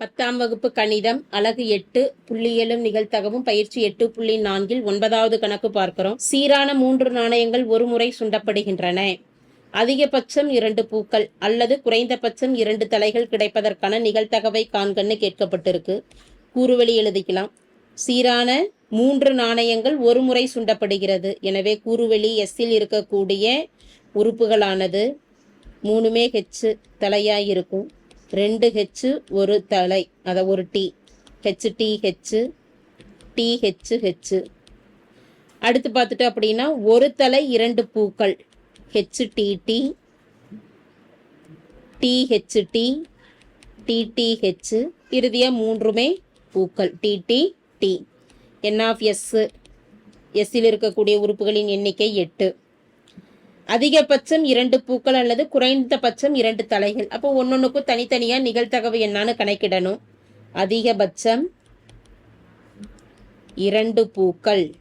பத்தாம் வகுப்பு கணிதம் அலகு எட்டு புள்ளியலும் நிகழ்த்தகவும் பயிற்சி எட்டு புள்ளி நான்கில் ஒன்பதாவது கணக்கு பார்க்கிறோம். சீரான மூன்று நாணயங்கள் ஒரு முறை சுண்டப்படுகின்றன. அதிகபட்சம் இரண்டு பூக்கள் அல்லது குறைந்தபட்சம் இரண்டு தலைகள் கிடைப்பதற்கான நிகழ்த்தகவை காண்கன்னு கேட்கப்பட்டிருக்கு. கூறுவெளி எழுதிக்கலாம். சீரான மூன்று நாணயங்கள் ஒரு முறை சுண்டப்படுகிறது. எனவே கூறுவெளி எஸ்ஸில் இருக்கக்கூடிய உறுப்புகளானது மூணுமே ஹெச்சு தலையாய் இருக்கும். ரெண்டு ஹெச்சு ஒரு தலை. அதை ஒரு D H D H D H H அடுத்து பார்த்துட்டு அப்படின்னா ஒரு தலை இரண்டு பூக்கள். H D D D H D D D இறுதியாக மூன்றுமே பூக்கள். D D D N of S எஸ்ஸில் இருக்கக்கூடிய உறுப்புகளின் எண்ணிக்கை எட்டு. அதிகபட்சம் இரண்டு பூக்கள் அல்லது குறைந்தபட்சம் இரண்டு தலைகள். அப்போ ஒன்னொன்னுக்கும் தனித்தனியா நிகழ்த்தகவு என்னன்னு கணக்கிடணும். அதிகபட்சம் இரண்டு பூக்கள்.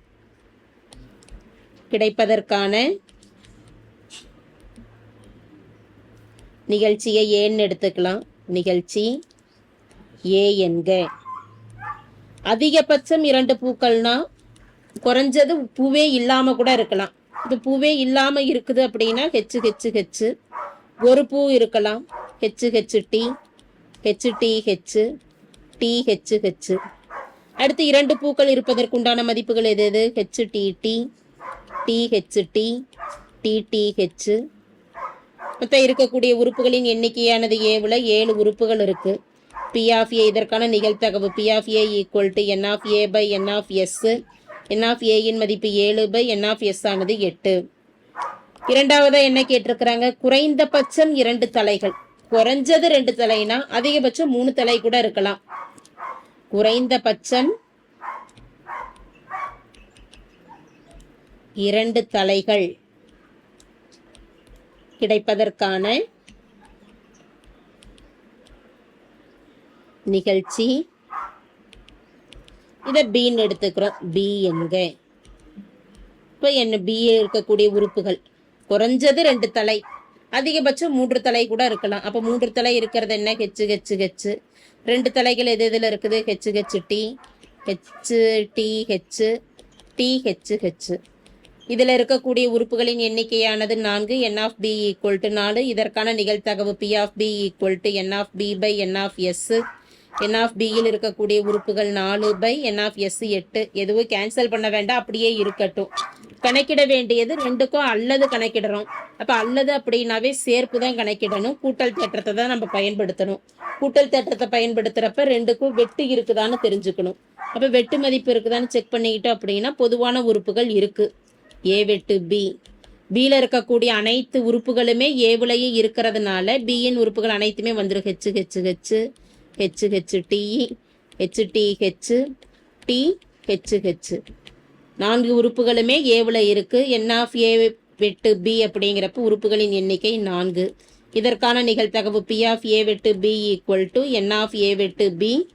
கிடைப்பதற்கான நிகழ்ச்சியை ஏன்னு எடுத்துக்கலாம். நிகழ்ச்சி ஏ என்க. அதிகபட்சம் இரண்டு பூக்கள்னா குறைஞ்சது பூவே இல்லாம கூட இருக்கலாம். இது பூவே இல்லாம இருக்குது அப்படின்னா ஹெச்சு ஹெச்சு ஹெச்சு ஒரு பூ இருக்கலாம். H H T H T H T H H அடுத்து இரண்டு பூக்கள் இருப்பதற்குண்டான மதிப்புகள் எது எது? H T T T H T T T H மொத்தம் இருக்கக்கூடிய உறுப்புகளின் எண்ணிக்கையானது ஏவில் ஏழு உறுப்புகள் இருக்கு. பி ஆஃப் ஏ இதற்கான நிகழ்த்தகவு P of A equal to n of A by n of S n of ஏயின் மதிப்பு ஏழு பை என் ஆஃப் எஸ் ஆனது எட்டு. இரண்டாவதா என்ன கேட்டிருக்கிறாங்க? குறைந்தபட்சம் இரண்டு தலைகள். குறைஞ்சது ரெண்டு தலைனா அதிகபட்சம் மூணு தலை கூட இருக்கலாம். குறைந்தபட்சம் இரண்டு தலைகள் கிடைப்பதற்கான நிகழ்ச்சி இதை பின்னு எடுத்துக்கிறோம். பி என்க. இப்போ என்ன பிஏ இருக்கக்கூடிய உறுப்புகள்? குறைஞ்சது ரெண்டு தலை. அதிகபட்சம் மூன்று தலை கூட இருக்கலாம். அப்போ மூன்று தலை இருக்கிறது என்ன? ஹெச்சு ஹெச்சு ஹெச்சு ரெண்டு தலைகள் எது எதில் இருக்குது? H H T H T H T H H இதில் இருக்கக்கூடிய உறுப்புகளின் எண்ணிக்கையானது நான்கு. N of B equal to நாலு. இதற்கான நிகழ்த்தகவு P of B equal to n of B by n of S n of பியில் இருக்கக்கூடிய உறுப்புகள் நாலு பை என் ஆஃப் எஸ் எட்டு. எதுவும் கேன்சல் பண்ண வேண்டாம் அப்படியே இருக்கட்டும். கணக்கிட வேண்டியது ரெண்டுக்கும் அல்லது கணக்கிடுறோம். அப்போ அல்லது அப்படின்னாவே சேர்ப்பு தான் கணக்கிடணும். கூட்டல் தேற்றத்தை தான் நம்ம பயன்படுத்தணும். கூட்டல் தேற்றத்தை பயன்படுத்துகிறப்ப ரெண்டுக்கும் வெட்டு இருக்குதான்னு தெரிஞ்சுக்கணும். அப்போ வெட்டு மதிப்பு இருக்குதான்னு செக் பண்ணிக்கிட்டோம் அப்படின்னா பொதுவான உறுப்புகள் இருக்குது ஏ வெட்டு பி பியில் இருக்கக்கூடிய அனைத்து உறுப்புகளுமே ஏவுலையே இருக்கிறதுனால பியின் உறுப்புகள் அனைத்துமே வந்துடும் H H H H H DE H T H T H H நான்கு உறுப்புகளுமே ஏவில் இருக்குது என் ஆஃப் ஏ வெட்டு பி அப்படிங்கிறப்ப உறுப்புகளின் எண்ணிக்கை நான்கு. இதற்கான நிகழ்த்தகவு பி ஆஃப் ஏ வெட்டு B equal to n of A வெட்டு B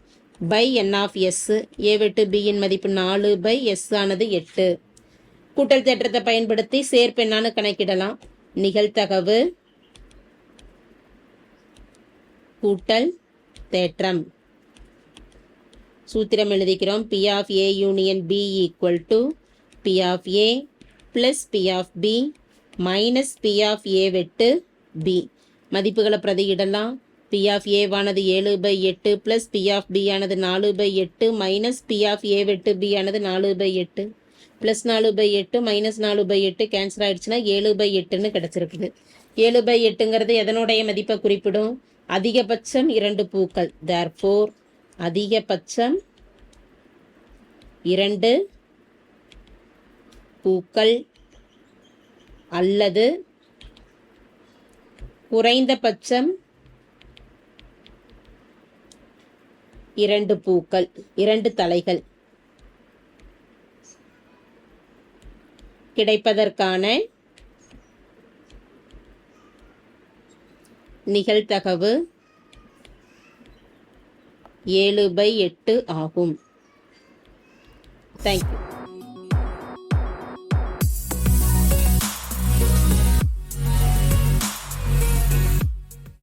by n of S A வெட்டு பியின் மதிப்பு நாலு பை எஸ் ஆனது எட்டு. கூட்டல் தேற்றத்தை பயன்படுத்தி சேர்ப்பெண்ணான்னு கணக்கிடலாம். நிகழ்த்தகவு கூட்டல் தேற்றம். சூத்திரம் எழுதிக்கிறோம். P of A union B equal to P of A plus P of B minus P of A வெட்டு பி மதிப்புகளை பிரதியிடலாம் பி ஆஃப் ஏவானது ஏழு பை எட்டு ப்ளஸ் பி ஆஃப் பி ஆனது நாலு பை எட்டு மைனஸ் பி ஆஃப் ஏ வெட்டு B ஆனது நாலு பை எட்டு. ப்ளஸ் நாலு பை எட்டு மைனஸ் நாலு பை எட்டு கேன்சல் ஆயிடுச்சுன்னா ஏழு பை எட்டுன்னு கிடச்சிருக்குது. ஏழு பை எட்டுங்கிறது எதனுடைய மதிப்பை குறிப்பிடும்? அதிகபட்சம் இரண்டு பூக்கள். தேர் ஃபோர் அதிகபட்சம் இரண்டு பூக்கள் அல்லது குறைந்தபட்சம் இரண்டு பூக்கள் இரண்டு தலைகள் கிடைப்பதற்கான நிகழ்தகவு ஏழு பை எட்டு ஆகும். தேங்க்யூ